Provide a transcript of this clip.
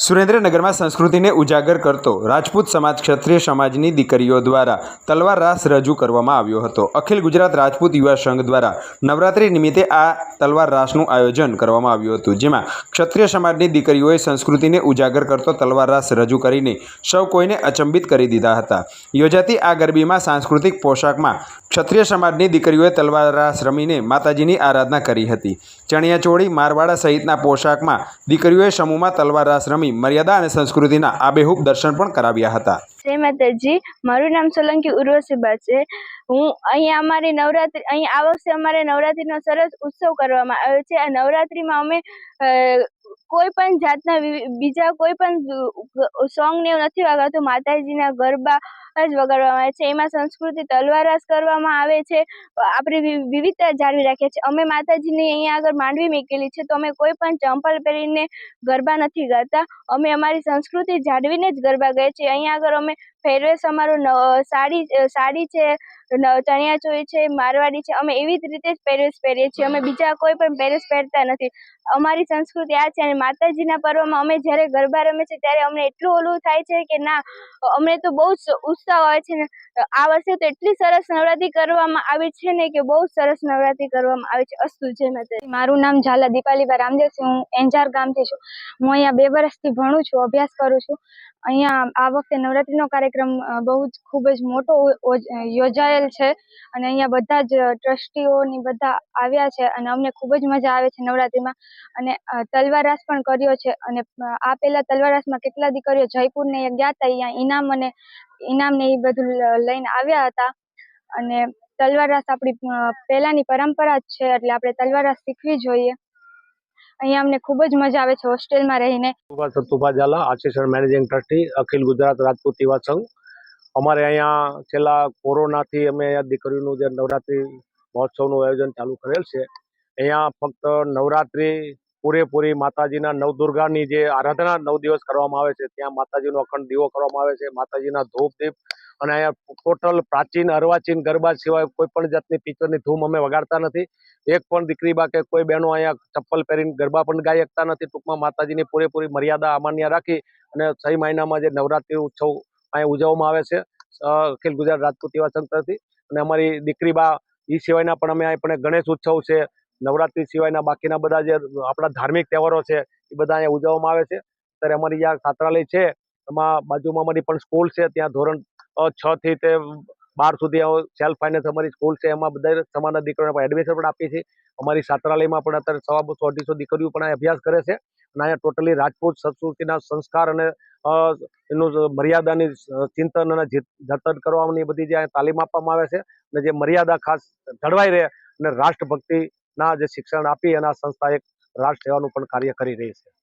સુરેન્દ્રનગરમાં સંસ્કૃતિને ઉજાગર કરતો રાજપૂત સમાજ ક્ષત્રિય સમાજની દીકરીઓ દ્વારા તલવાર રાસ રજૂ કરવામાં આવ્યો હતો. અખિલ ગુજરાત રાજપૂત યુવા સંઘ દ્વારા નવરાત્રિ નિમિત્તે આ તલવાર રાસનું આયોજન કરવામાં આવ્યું હતું, જેમાં ક્ષત્રિય સમાજની દીકરીઓએ સંસ્કૃતિને ઉજાગર કરતો તલવાર રાસ રજૂ કરીને સૌ કોઈને અચંબિત કરી દીધા હતા. યોજાતી આ ગરબીમાં સાંસ્કૃતિક પોશાકમાં ક્ષત્રિય સમાજની દીકરીઓએ તલવાર રાસ રમીને માતાજીની આરાધના કરી હતી. ચણિયાચોળી મારવાડા સહિતના પોશાકમાં દીકરીઓએ સમૂહમાં તલવાર રાસ રમી મર્યાદા અને સંસ્કૃતિના આબેહૂબ દર્શન પણ કરાવ્યા હતા. જય માતાજી, મારું નામ સોલંકી ઉર્વશીબા છે. હું અહીંયા અમારી નવરાત્રિ અહીં આ વખતે અમારે નવરાત્રિનો સરસ ઉત્સવ કરવામાં આવ્યો છે. આ નવરાત્રિમાં અમે કોઈ પણ જાતના બીજા કોઈ પણ સોંગ ને એવું નથી વગાડતું માતાજીના ગરબા જ વગાડવામાં આવે છે. એમાં સંસ્કૃતિ તલવારાસ કરવામાં આવે છે. આપણી વિવિધતા જાળવી રાખીએ છીએ. અમે માતાજીની અહીંયા આગળ માંડવી મૂકેલી છે. તો અમે કોઈ પણ ચંપલ પહેરીને ગરબા નથી ગાતા. અમે અમારી સંસ્કૃતિ જાળવીને જ ગરબા ગાઈએ છીએ. અહીંયા આગળ અમે પહેરવેશ અમારો સાડી સાડી છે ચણિયાચોળી છે, મારવાડી છે. અમે એવી જ રીતે જ પહેરવેશ પહેરીએ છીએ. અમે બીજા કોઈ પણ પહેરવેશ પહેરતા નથી. અમારી સંસ્કૃતિ આ છે અને માતાજીના પર્વમાં અમે જ્યારે ગરબા રમે છે ત્યારે અમને એટલું ઓલું થાય છે કે ના, અમને તો બહુ જ ઉત્સાહ આવે છે ને આ વર્ષે તો એટલી સરસ નવરાત્રિ કરવામાં આવી છે ને કે બહુ સરસ નવરાત્રિ કરવામાં આવી છે. અસ્તુ જય માતાજી મારું નામ ઝાલા દીપાલીબા રામદેવ છે. હું એન્જાર ગામથી છું. હું અહીંયા બે વર્ષથી ભણું છું, અભ્યાસ કરું છું. અહીંયા આ વખતે નવરાત્રીનો કાર્યક્રમ બહુ જ ખૂબ જ મોટો યોજાયેલ છે અને અહીંયા બધા જ ટ્રસ્ટીઓની બધા આવ્યા છે અને અમને ખૂબ જ મજા આવે છે નવરાત્રિમાં. અને તલવાર પણ કર્યો છે અને આ પહેલા તલવાર રાસમાં કેટલા દીકરીઓ જયપુરને ગયા હતા અહીંયા ઇનામ અને ઇનામ ને એ બધું લઈને આવ્યા હતા. અને તલવાર રાસ આપણી પહેલાની પરંપરા જ છે, એટલે આપણે તલવાર રાસ શીખવી જોઈએ. અહીંયા અમને ખૂબ જ મજા આવે છે હોસ્ટેલમાં રહીને. Satubha Zala assistant managing trustee, Akhil Gujarat Rajput Yuva Sangh. અમારે અહીંયા છેલ્લા કોરોનાથી અમે અહીંયા દીકરીનું જે નવરાત્રિ મહોત્સવનું આયોજન ચાલુ કરેલ છે. અહીંયા ફક્ત નવરાત્રિ પૂરેપૂરી માતાજીના નવદુર્ગાની જે આરાધના નવ દિવસ કરવામાં આવે છે, ત્યાં માતાજીનો અખંડ દીવો કરવામાં આવે છે, માતાજીના ધૂપ દીપ અને અહીંયા ટોટલ પ્રાચીન અર્વાચીન ગરબા સિવાય કોઈ પણ જાતની પિક્ચરની ધૂમ અમે વગાડતા નથી. એક પણ દીકરી બા કે કોઈ બહેનો અહીંયા ચપ્પલ પહેરીને ગરબા પણ ગાઈ શકતા નથી. ટૂંકમાં માતાજીની પૂરેપૂરી મર્યાદા અમાન્ય રાખી અને છ મહિનામાં જે નવરાત્રિ ઉત્સવ અહીંયા ઉજવવામાં આવે છે અખિલ ગુજરાત રાજપૂત યુવા સંઘ અને અમારી દીકરી બા એ સિવાયના પણ અમે અહીં પણ ગણેશ ઉત્સવ છે નવરાત્રિ સિવાયના બાકીના બધા જે આપણા ધાર્મિક તહેવારો છે, એ બધા અહીંયા ઉજવવામાં આવે છે. ત્યારે અમારી જ્યાં છાત્રાલય છે, એમાં બાજુમાં અમારી પણ સ્કૂલ છે, ત્યાં ધોરણ છ થી તે બાર સુધી સેલ્ફ ફાઇનાન્સ અમારી સ્કૂલ છે, એમાં બધા સમાજના દીકરીઓને એડમિશન પણ આપીએ છીએ. અમારી છાત્રાલયમાં પણ અત્યારે સવા બસો અઢીસો દીકરીઓ પણ અભ્યાસ કરે છે અને અહીંયા ટોટલી રાજપૂત સંસ્કૃતિના સંસ્કાર અને એનું મર્યાદાની ચિંતન અને જતન કરવાની બધી જે તાલીમ આપવામાં આવે છે અને જે મર્યાદા ખાસ જળવાઈ રહે અને રાષ્ટ્રભક્તિના જે શિક્ષણ આપી અને સંસ્થા એક રાષ્ટ્ર સેવાનું પણ કાર્ય કરી રહી છે.